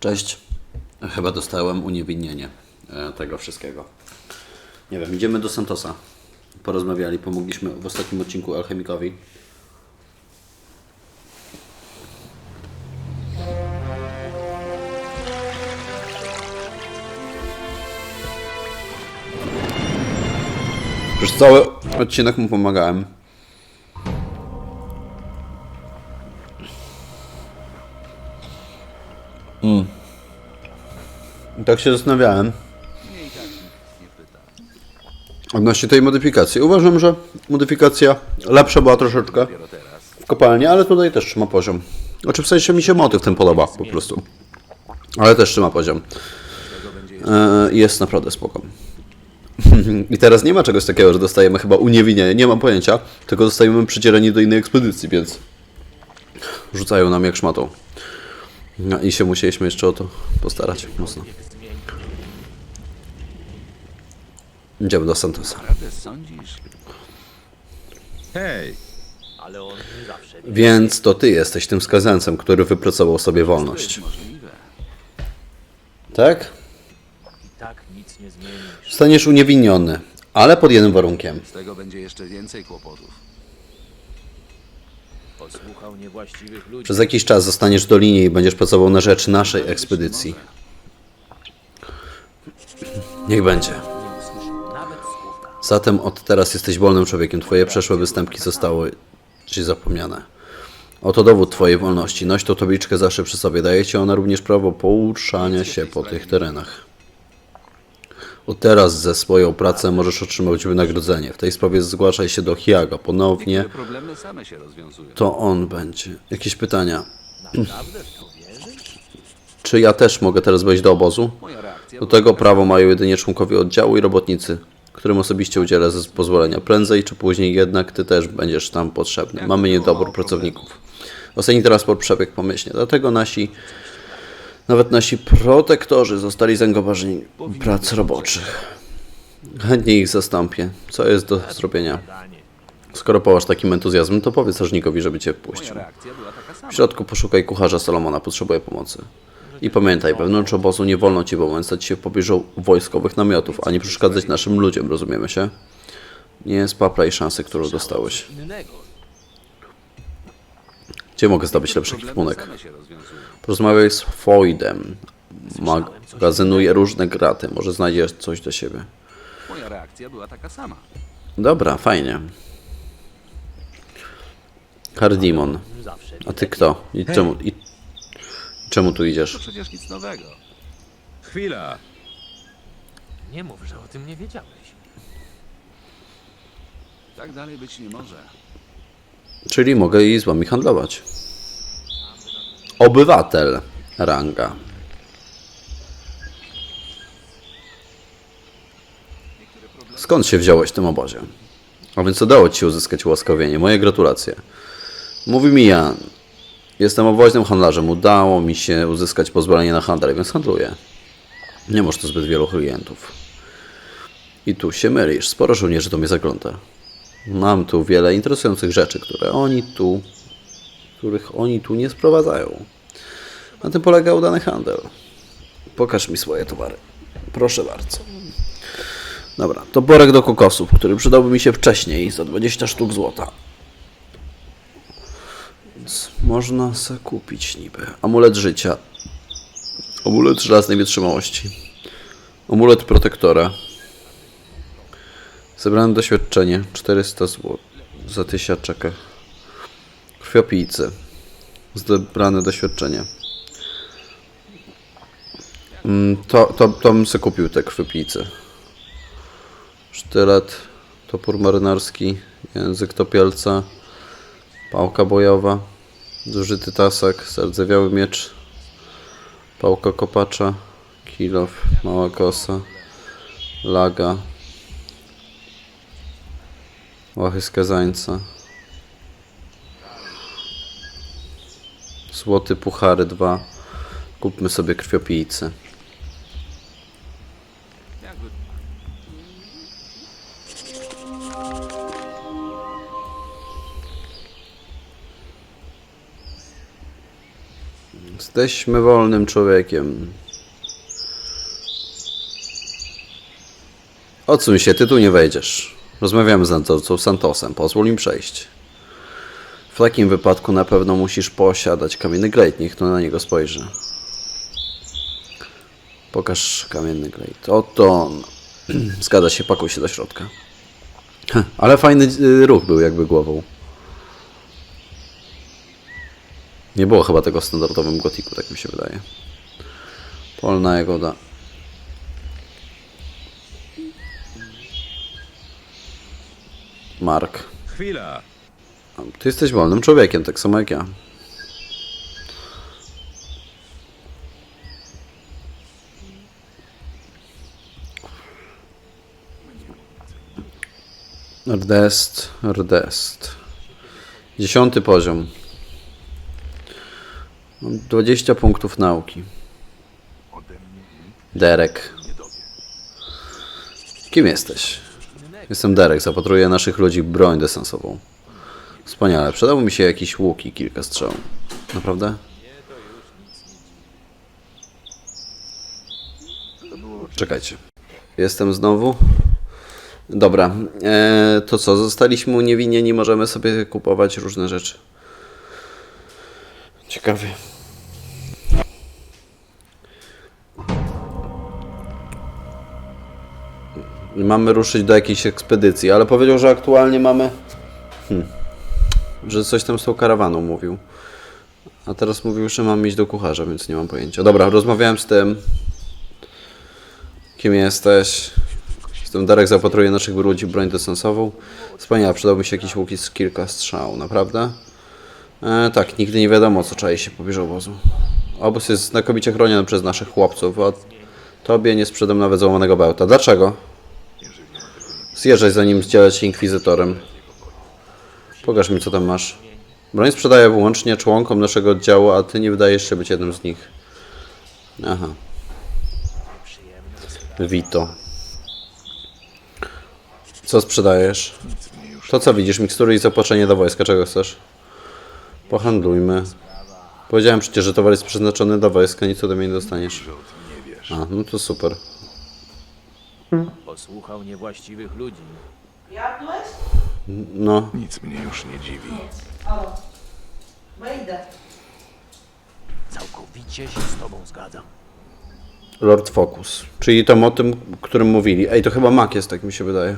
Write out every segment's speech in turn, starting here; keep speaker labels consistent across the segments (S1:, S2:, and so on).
S1: Cześć. Chyba dostałem uniewinnienie e, tego wszystkiego. Nie wiem, idziemy do Santosa. Porozmawiali, pomogliśmy w ostatnim odcinku alchemikowi. Przez cały odcinek mu pomagałem. I Tak się zastanawiałem. Odnośnie tej modyfikacji. Uważam, że modyfikacja lepsza była troszeczkę w kopalni, ale tutaj też trzyma poziom. Znaczy w sensie mi się motyw ten podoba po prostu. Ale też trzyma poziom. E, Jest naprawdę spoko. I teraz nie ma czegoś takiego, że dostajemy chyba uniewinnienie, nie mam pojęcia, tylko dostajemy przydzielenie do innej ekspedycji, więc rzucają nam jak szmatą. No i się musieliśmy jeszcze o to postarać mocno. Idziemy do Santosa.
S2: Naprawdę sądzisz? Hej,
S1: Więc to ty jesteś tym skazancem, który wypracował sobie wolność.
S2: możliwe.
S1: Tak?
S3: Tak nic nie zmienisz.
S1: Zostaniesz uniewinniony, ale pod jednym warunkiem.
S2: Z tego będzie jeszcze więcej kłopotów.
S1: Przez jakiś czas zostaniesz w Dolinie i będziesz pracował na rzecz naszej ekspedycji. Niech będzie. Zatem od teraz jesteś wolnym człowiekiem. Twoje przeszłe występki zostały ci zapomniane. Oto dowód twojej wolności. Noś tą tabliczkę zawsze przy sobie. Daje ci ona również prawo poruszania się po tych terenach. Od teraz ze swoją pracę możesz otrzymać wynagrodzenie. W tej sprawie zgłaszaj się do Hiaga ponownie.
S2: Niektóre problemy same się rozwiązują.
S1: To on będzie. Jakieś pytania?
S3: Naprawdę w to wierzysz?
S1: Czy ja też mogę teraz wejść do obozu?
S2: Moja reakcja
S1: Do tego prawo mają jedynie członkowie oddziału i robotnicy, którym osobiście udzielę z pozwolenia. Prędzej czy później jednak ty też będziesz tam potrzebny. Mamy niedobór pracowników. Ostatni transport przebiegł pomyślnie, dlatego nasi, nawet nasi protektorzy zostali zaangażowani w prac roboczych. Chętnie ich zastąpię. Co jest do zrobienia? Skoro połasz takim entuzjazmem, to powiedz strażnikowi, żeby cię wpuścił. W środku poszukaj kucharza Salomona, potrzebuje pomocy. I pamiętaj, wewnątrz obozu nie wolno ci bałęsać się w pobliżu wojskowych namiotów, ani przeszkadzać naszym ludziom, rozumiemy się? Nie spaplaj szansy, którą dostałeś. Gdzie mogę zdobyć lepszy ekwipunek? Porozmawiaj z Foydem. Magazynuje różne graty, może znajdziesz coś do siebie.
S2: Moja reakcja była taka sama.
S1: Dobra, fajnie. Hardimon. A ty kto? I czemu, i czemu tu
S2: To
S1: idziesz?
S2: przecież nic nowego.
S4: Chwila!
S3: Nie mów, że o tym nie wiedziałeś.
S2: Tak dalej być nie może.
S1: Czyli mogę i z wami handlować. Obywatel ranga. Skąd się wziąłeś w tym obozie? A więc udało ci uzyskać ułaskawienie. Moje gratulacje. Mówi mi Jan. Jestem owoźnym handlarzem. Udało mi się uzyskać pozwolenie na handel, więc handluję. Nie masz tu zbyt wielu klientów. I tu się mylisz. Sporo żołnierzy do mnie zagląda. Mam tu wiele interesujących rzeczy, które oni tu, których oni tu nie sprowadzają. Na tym polega udany handel. Pokaż mi swoje towary. Proszę bardzo. Dobra, toporek do kokosów, który przydałby mi się wcześniej za 20 sztuk złota. Więc można se kupić niby. Amulet życia. Amulet żelaznej wytrzymałości. Amulet protektora. Zebrane doświadczenie 400 zł za tysiaczkę. Krwiopijcy. Zebrane doświadczenie. Mm, To, to, to bym sobie kupił te krwiopijce. Sztylet, topór marynarski, język topielca, pałka bojowa, zużyty tasek, zardzewiały miecz, pałka kopacza, kilof, mała kosa, laga, Łachy skazańca. Złoty puchary dwa. Kupmy sobie krwiopijcy. Jesteśmy wolnym człowiekiem. Odsuń się, ty tu nie wejdziesz. Rozmawiamy z nadzorcą Santosem, pozwól im przejść. Takim wypadku na pewno musisz posiadać kamienny glejt, niech to na niego spojrzy. Pokaż kamienny glejt. Oto. Zgadza się, pakuj się do środka. Ale fajny y, ruch był jakby głową. Nie było chyba tego w standardowym gotiku, tak mi się wydaje. Polna jagoda. Mark.
S4: Chwila!
S1: Ty jesteś wolnym człowiekiem, tak samo jak ja. Rdest, rdest. Dziesiąty poziom. Mam 20 punktów nauki. Derek. Kim jesteś? Jestem Derek, zapatruję naszych ludzi broń desensową. Wspaniale. Przydałby mi się jakiś łuk i kilka strzał. Naprawdę? Czekajcie. Jestem znowu. Dobra. E, to co? Zostaliśmy uniewinnieni, możemy sobie kupować różne rzeczy. Ciekawie. Mamy ruszyć do jakiejś ekspedycji, ale powiedział, że aktualnie mamy że coś tam z tą karawaną mówił. A teraz mówił, że mam iść do kucharza, więc nie mam pojęcia. Dobra, rozmawiałem z tym. Kim jesteś? Jestem Darek, zapatruję naszych ludzi broń desensową. Wspaniale, przydałby się jakiś łuk i z kilka strzał, naprawdę? E, tak, nigdy nie wiadomo, co czai się pobliżu obozu. Obóz jest znakomicie chroniony przez naszych chłopców, a tobie nie sprzedam nawet złamanego bełta. Dlaczego? Zjeżdżaj zanim zdzielę się inkwizytorem. Pokaż mi, co tam masz. Broń sprzedaję wyłącznie członkom naszego oddziału, a ty nie wydajesz się być jednym z nich. Aha. Vito. Co sprzedajesz? To co widzisz? Mikstury i zaopatrzenie do wojska. Czego chcesz? Pohandlujmy. Powiedziałem przecież, że towar jest przeznaczony do wojska, nic ode mnie nie dostaniesz. A, no to super.
S3: Posłuchał niewłaściwych ludzi.
S5: Jadłeś?
S1: No,
S4: Nic mnie już nie dziwi.
S5: O, wejdę.
S3: Całkowicie się z tobą zgadzam.
S1: Lord Focus. Czyli tam o tym, o którym mówili. Ej, to chyba Mak jest, tak mi się wydaje.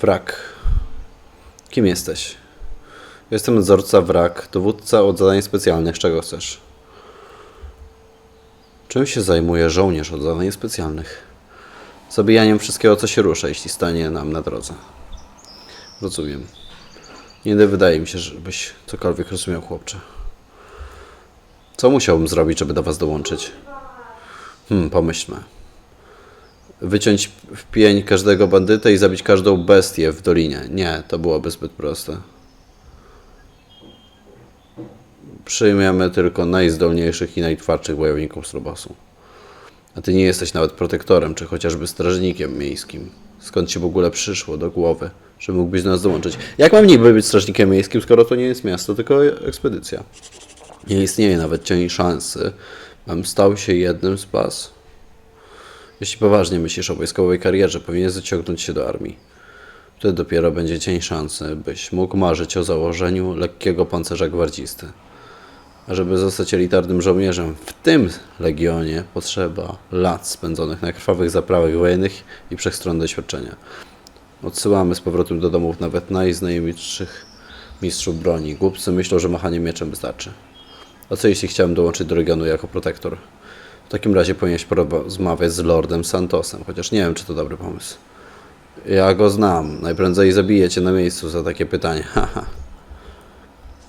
S1: Wrak. Kim jesteś? Jestem nadzorca Wrak, dowódca od zadań specjalnych. Czego chcesz? Czym się zajmuje żołnierz od zadań specjalnych? Zabijaniem wszystkiego, co się rusza, jeśli stanie nam na drodze. Rozumiem. Nie wydaje mi się, żebyś cokolwiek rozumiał, chłopcze. Co musiałbym zrobić, żeby do was dołączyć? Hmm, pomyślmy. Wyciąć w pień każdego bandytę i zabić każdą bestię w dolinie. Nie, to byłoby zbyt proste. Przyjmiemy tylko najzdolniejszych i najtwardszych wojowników z Robosu. A ty nie jesteś nawet protektorem, czy chociażby strażnikiem miejskim. Skąd ci w ogóle przyszło do głowy, że mógłbyś do nas dołączyć? Jak mam niby być strażnikiem miejskim, skoro to nie jest miasto, tylko ekspedycja? Nie istnieje nawet cień szansy, bym stał się jednym z was. Jeśli poważnie myślisz o wojskowej karierze, powinieneś zaciągnąć się do armii. Wtedy dopiero będzie cień szansy, byś mógł marzyć o założeniu lekkiego pancerza gwardzisty. A żeby zostać elitarnym żołnierzem w tym legionie, potrzeba lat spędzonych na krwawych zaprawach wojennych i wszechstronne doświadczenia. Odsyłamy z powrotem do domów nawet najznajomszych mistrzów broni. Głupcy myślą, że machanie mieczem wystarczy. A co jeśli chciałem dołączyć do regionu jako protektor? W takim razie powinieneś porozmawiać z Lordem Santosem, chociaż nie wiem, czy to dobry pomysł. Ja go znam. Najprędzej zabiję cię na miejscu za takie pytanie. Haha.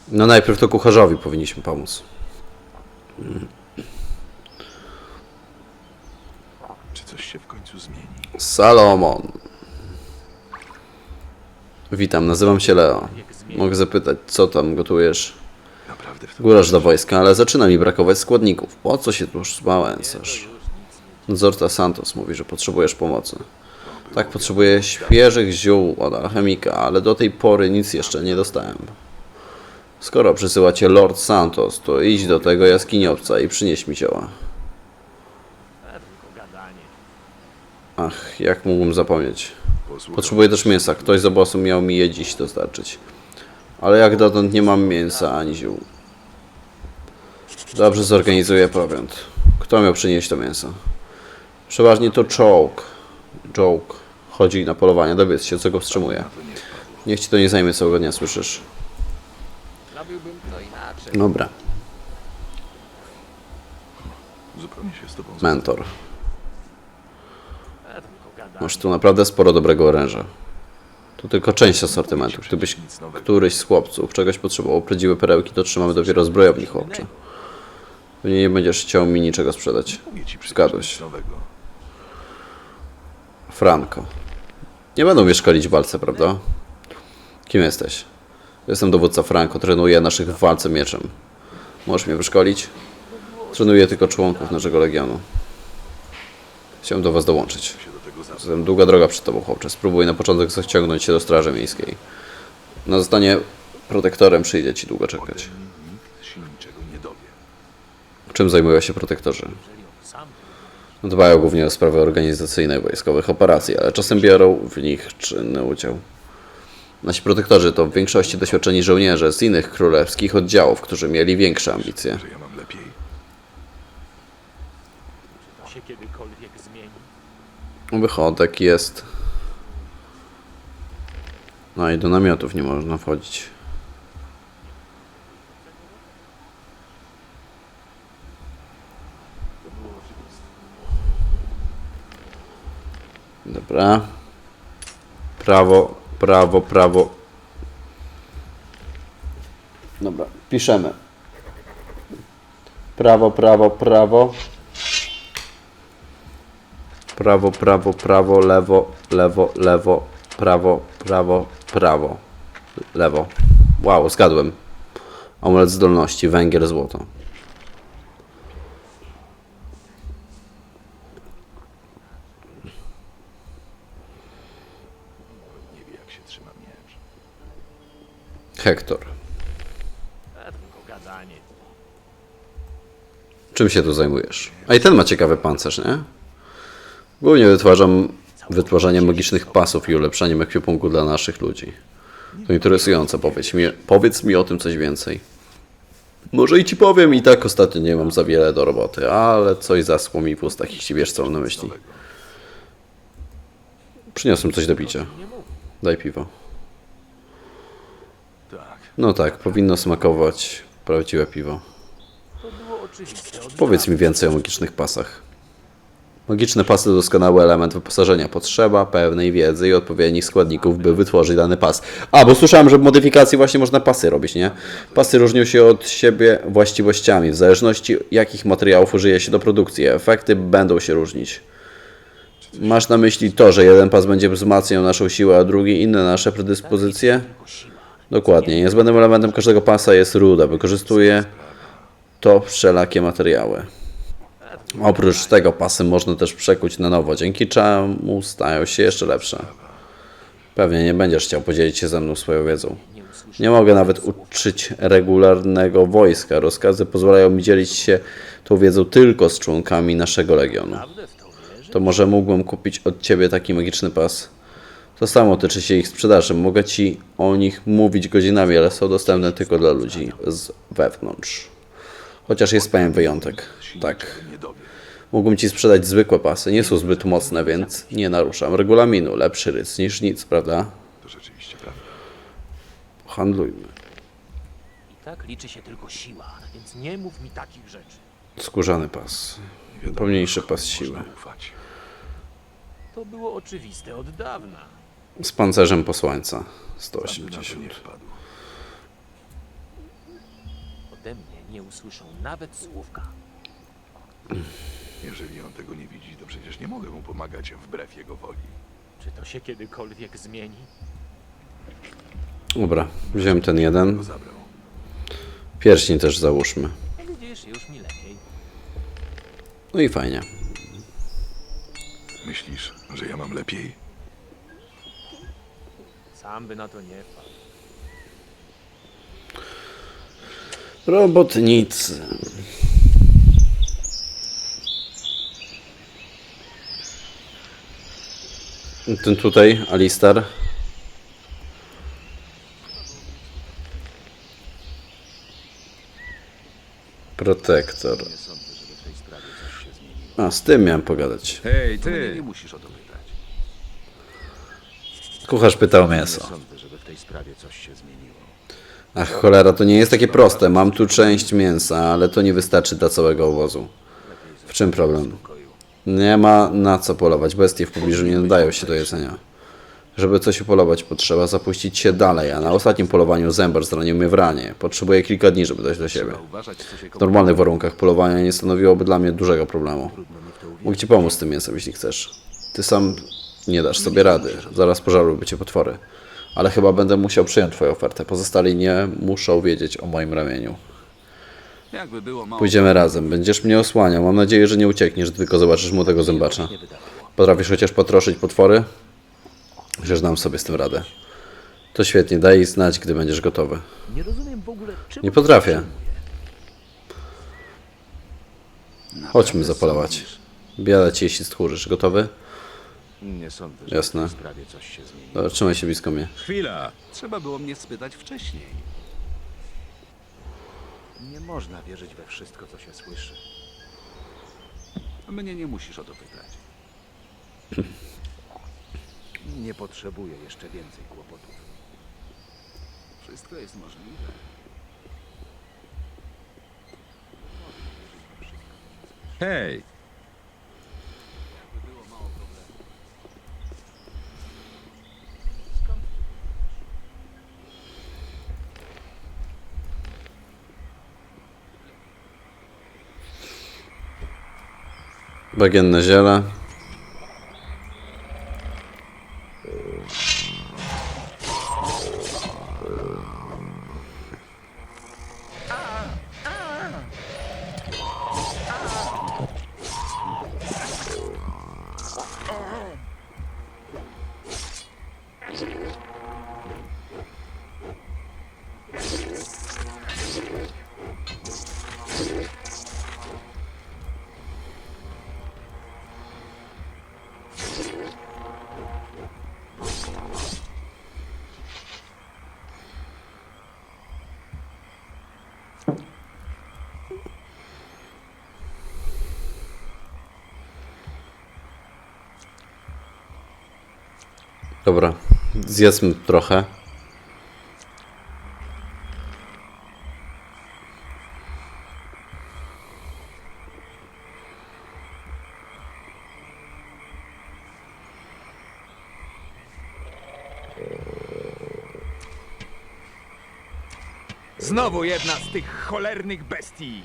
S1: No najpierw to kucharzowi powinniśmy pomóc.
S4: Czy coś się w końcu zmieni?
S1: Salomon. Witam, nazywam się Leo. Mogę zapytać, co tam gotujesz? Góraż do wojska, ale zaczyna mi brakować składników. Po co się tu już zmałęcasz? Nadzorca Santos mówi, że potrzebujesz pomocy. Tak, potrzebuję świeżych ziół od alchemika, ale do tej pory nic jeszcze nie dostałem. Skoro przysyła cię Lord Santos, to idź do tego jaskiniowca i przynieś mi zioła. Ach, jak mógłbym zapomnieć. Potrzebuję też mięsa. Ktoś z obozu miał mi je dziś dostarczyć. Ale jak dotąd nie mam mięsa ani ziół. Dobrze zorganizuję prowiant. Kto miał przynieść to mięso? Przeważnie to czołg. Joke. Chodzi na polowanie. Dowiedz się, co go wstrzymuje. Niech ci to nie zajmie całego dnia, słyszysz?
S3: Zrobiłbym to inaczej.
S1: Dobra. Mentor. Masz tu naprawdę sporo dobrego oręża. To tylko część asortymentu. Gdybyś któryś z chłopców czegoś potrzebował, prawdziwe perełki, to trzymamy dopiero zbrojowni, chłopcze. Pewnie nie będziesz chciał mi niczego sprzedać. Zgadłeś. Franco. Nie będą mnie szkolić w walce, prawda? Kim jesteś? Jestem dowódca Franco, trenuję naszych w walce mieczem. Możesz mnie wyszkolić? Trenuję tylko członków naszego legionu. Chciałem do was dołączyć. Zatem długa droga przed tobą, chłopcze. Spróbuj na początek zaciągnąć się do Straży Miejskiej. Na zostanie protektorem przyjdzie ci długo czekać. Czym zajmują się protektorzy?
S3: Sam
S1: Dbają głównie o sprawy organizacyjne wojskowych operacji, ale czasem biorą w nich czynny udział. Nasi protektorzy to w większości doświadczeni żołnierze z innych królewskich oddziałów, którzy mieli większe ambicje.
S4: Że ja mam lepiej.
S3: to się kiedykolwiek zmieni.
S1: Wychodek jest. No i do namiotów nie można wchodzić. Dobra. Prawo, prawo, prawo. Dobra, piszemy. Prawo, prawo, prawo. Prawo, prawo, prawo, lewo, lewo, lewo, prawo, prawo, prawo, lewo. Wow, zgadłem. Amulet zdolności, węgiel, złoto.
S4: Nie wie jak się trzyma miecz.
S1: Hektor.
S3: Tylko gadanie.
S1: Czym się tu zajmujesz? A i ten ma ciekawy pancerz, nie? Głównie wytwarzam wytwarzaniem magicznych pasów i ulepszaniem ekwipunku dla naszych ludzi. To interesujące, powiedz mi, powiedz mi o tym coś więcej. Może i ci powiem, i tak ostatnio nie mam za wiele do roboty, ale coś zaschło mi w ustach, jeśli wiesz co mam na myśli. Przyniosłem coś do picia. Daj piwo. No tak, powinno smakować prawdziwe piwo. Powiedz mi więcej o magicznych pasach. Magiczne pasy to doskonały element wyposażenia. Potrzeba pewnej wiedzy i odpowiednich składników, by wytworzyć dany pas. A, bo słyszałem, że w modyfikacji właśnie można pasy robić, nie? Pasy różnią się od siebie właściwościami. W zależności jakich materiałów użyje się do produkcji, efekty będą się różnić. Masz na myśli to, że jeden pas będzie wzmacniał naszą siłę, a drugi inne nasze predyspozycje? Dokładnie. Niezbędnym elementem każdego pasa jest ruda. Wykorzystuje to wszelakie materiały. Oprócz tego pasy można też przekuć na nowo, dzięki czemu stają się jeszcze lepsze. Pewnie nie będziesz chciał podzielić się ze mną swoją wiedzą.
S3: Nie
S1: mogę nawet uczyć regularnego wojska. Rozkazy pozwalają mi dzielić się tą wiedzą tylko z członkami naszego legionu.
S3: To
S1: może mógłbym kupić od ciebie taki magiczny pas? To samo tyczy się ich sprzedaży. Mogę ci o nich mówić godzinami, ale są dostępne tylko dla ludzi z wewnątrz. Chociaż jest pewien wyjątek. Tak. Mógłbym ci sprzedać zwykłe pasy. Nie są zbyt mocne, więc nie naruszam regulaminu. Lepszy rys niż nic, prawda?
S4: To rzeczywiście prawda.
S1: Handlujmy.
S3: I tak liczy się tylko siła, więc nie mów mi takich rzeczy.
S1: Skórzany pas. Pomniejszy pas siły.
S3: To było oczywiste od dawna.
S1: Z pancerzem posłańca.
S4: Sam by na to
S1: 180.
S4: nie
S3: usłyszą nawet słówka.
S4: Jeżeli on tego nie widzi, to przecież nie mogę mu pomagać wbrew jego woli.
S3: Czy to się kiedykolwiek zmieni?
S1: Dobra, wziąłem ten jeden.
S4: Go zabrał.
S1: Pierścień też załóżmy.
S3: No widzisz, już mi lepiej.
S1: No i fajnie.
S4: Myślisz, że ja mam lepiej?
S3: Sam by na to nie wpadł.
S1: Robotnicy. Ten tutaj, Alistar. Protektor. A, z tym miałem pogadać.
S4: Hej,
S2: Ty nie musisz o to pytać.
S1: Kucharz pytał mięso.
S4: Sądzę, żeby w tej sprawie coś się zmieniło.
S1: Ach, cholera, to nie jest takie proste. Mam tu część mięsa, ale to nie wystarczy dla całego obozu. W czym problem? Nie ma na co polować. Bestie w pobliżu nie nadają się do jedzenia. Żeby coś upolować, potrzeba zapuścić się dalej, a na ostatnim polowaniu zębar zranił mnie w ranie. Potrzebuję kilka dni, żeby dojść do siebie. W normalnych warunkach polowania nie stanowiłoby dla mnie dużego problemu. Mógł ci pomóc z tym mięsem, jeśli chcesz. Ty sam nie dasz sobie rady. Zaraz pożarłyby cię potwory. Ale chyba będę musiał przyjąć twoją ofertę. Pozostali nie muszą wiedzieć o moim ramieniu.
S2: Jakby było mało...
S1: Pójdziemy razem. Będziesz mnie osłaniał. Mam nadzieję, że nie uciekniesz, tylko zobaczysz młodego zębacza. Potrafisz chociaż potroszyć potwory? Że znam sobie z tym radę. To świetnie. Daj znać, gdy będziesz gotowy.
S3: Nie rozumiem w ogóle, czym
S1: Nie potrafię. Chodźmy zapolować.
S2: sądzisz?
S1: Biada ci, jeśli stchórzysz. Gotowy?
S4: Nie sądzę, żeby
S1: Jasne.
S4: w tej sprawie coś się zmieniło.
S1: Dobra, trzymaj się blisko mnie.
S4: Chwila!
S2: Trzeba było mnie spytać wcześniej.
S4: Nie można wierzyć we wszystko, co się słyszy.
S2: Mnie nie musisz o to pytać.
S4: Nie potrzebuję jeszcze więcej kłopotów.
S2: Wszystko jest możliwe.
S4: Hej!
S1: باقي النجارة Dobra, zjedzmy trochę.
S6: Znowu jedna z tych cholernych bestii.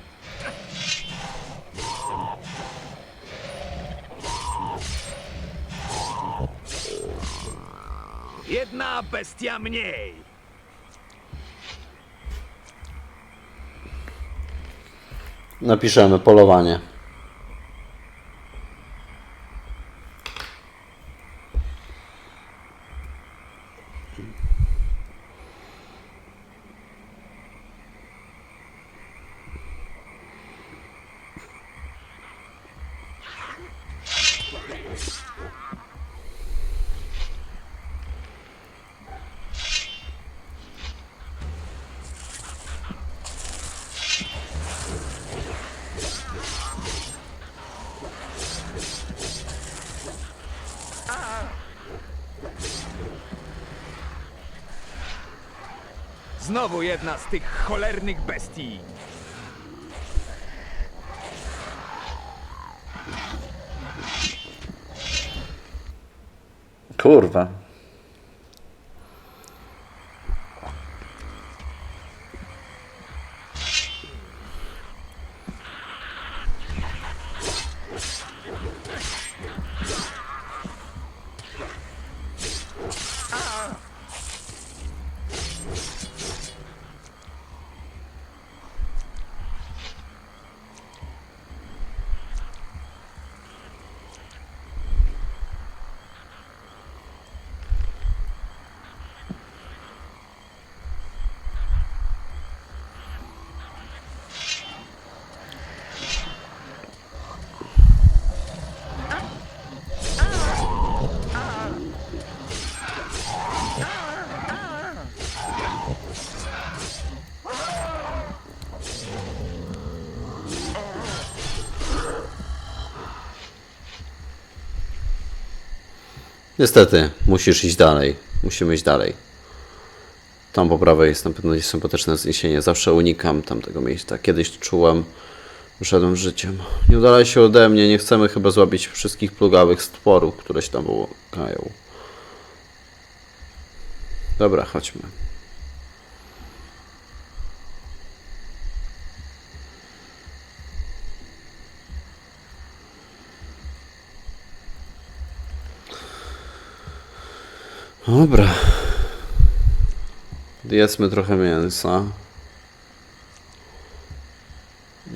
S6: Jedna bestia mniej.
S1: Napiszemy polowanie.
S6: Znowu jedna z tych cholernych bestii.
S1: Kurwa. Niestety, musisz iść dalej. Musimy iść dalej. Tam po prawej jest na pewno sympatyczne zniesienie. Zawsze unikam tamtego miejsca. Kiedyś czułem, szedłem życiem. Nie udalaj się ode mnie. Nie chcemy chyba złapić wszystkich plugawych stworów, które się tam błąkają. Dobra, chodźmy. Dobra. Jedzmy trochę mięsa.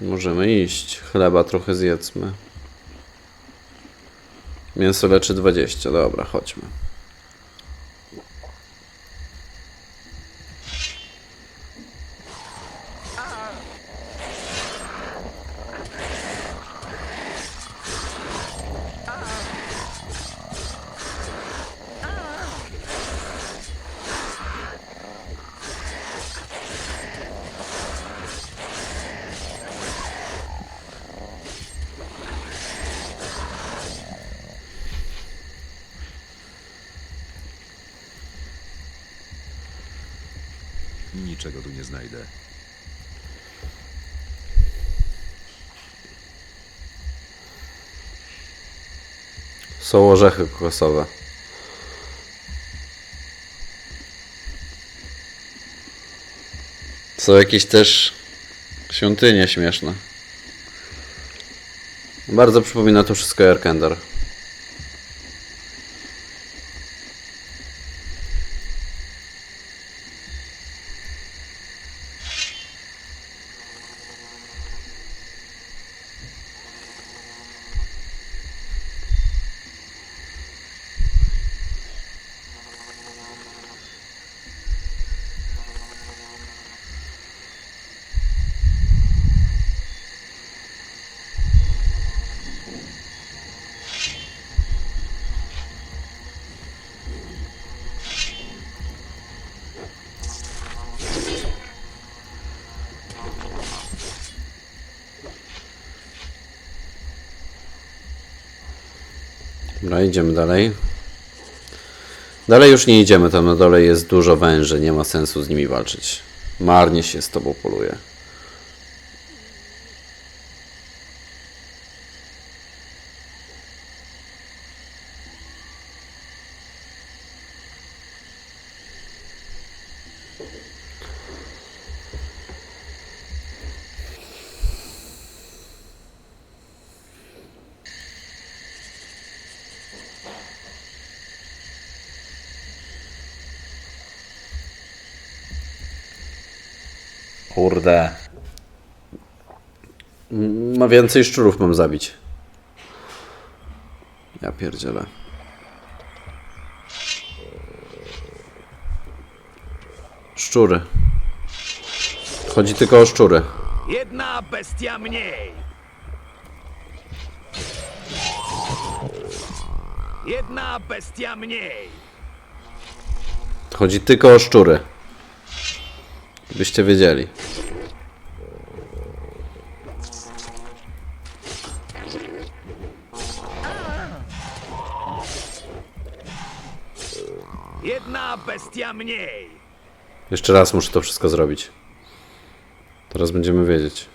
S1: Możemy iść. Chleba trochę zjedzmy. Mięso leczy 20. Dobra, chodźmy.
S7: Niczego tu nie znajdę.
S1: Są orzechy kokosowe. Są jakieś też świątynie śmieszne. Bardzo przypomina to wszystko Erkender. Dobra, idziemy dalej. Dalej już nie idziemy, tam na dole jest dużo węży, nie ma sensu z nimi walczyć. Marnie się z tobą poluje. Kurde. Ma więcej szczurów mam zabić. Ja pierdzielę. Szczury. Chodzi tylko o szczury.
S6: Jedna bestia mniej. Jedna bestia mniej.
S1: Chodzi tylko o szczury. Byście wiedzieli.
S6: Mniej.
S1: Jeszcze raz muszę to wszystko zrobić. Teraz będziemy wiedzieć.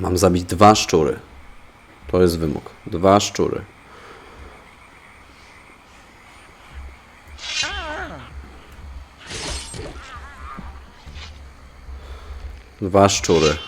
S1: Mam zabić dwa szczury. To jest wymóg. Dwa szczury. Dwa szczury.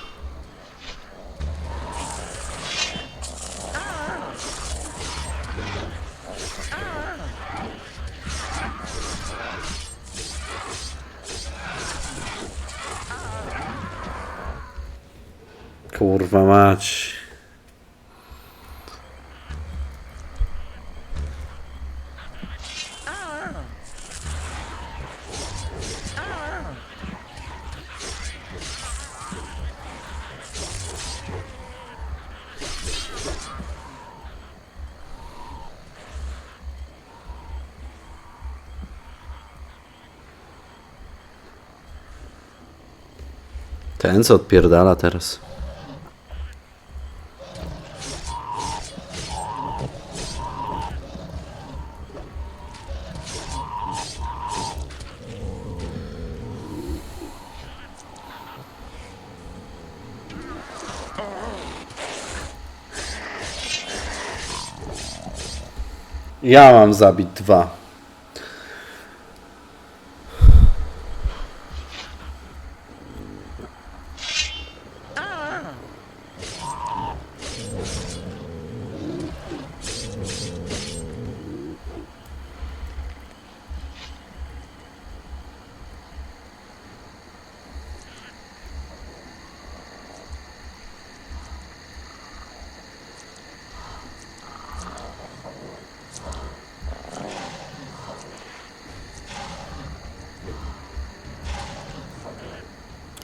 S1: Ten co odpierdala teraz. Ja mam zabić dwa.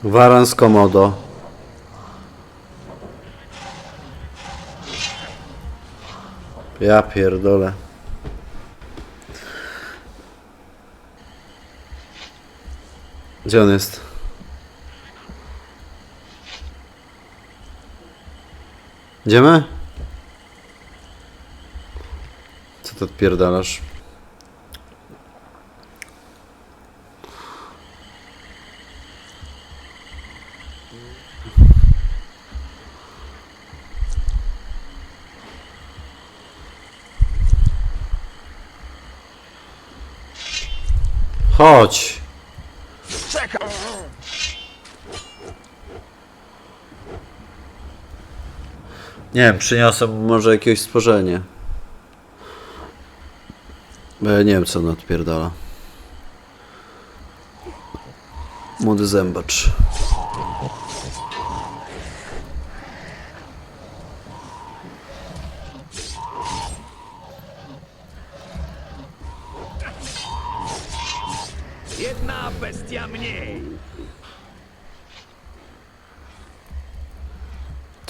S1: Waran z komodo. Ja pierdolę. Gdzie on jest? Idziemy? Co ty odpierdalasz? Chodź! Nie wiem, przyniosę może jakieś stworzenie. Bo ja nie wiem, co on odpierdala. Młody zębacz.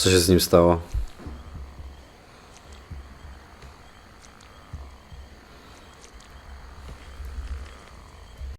S1: Co się z nim stało?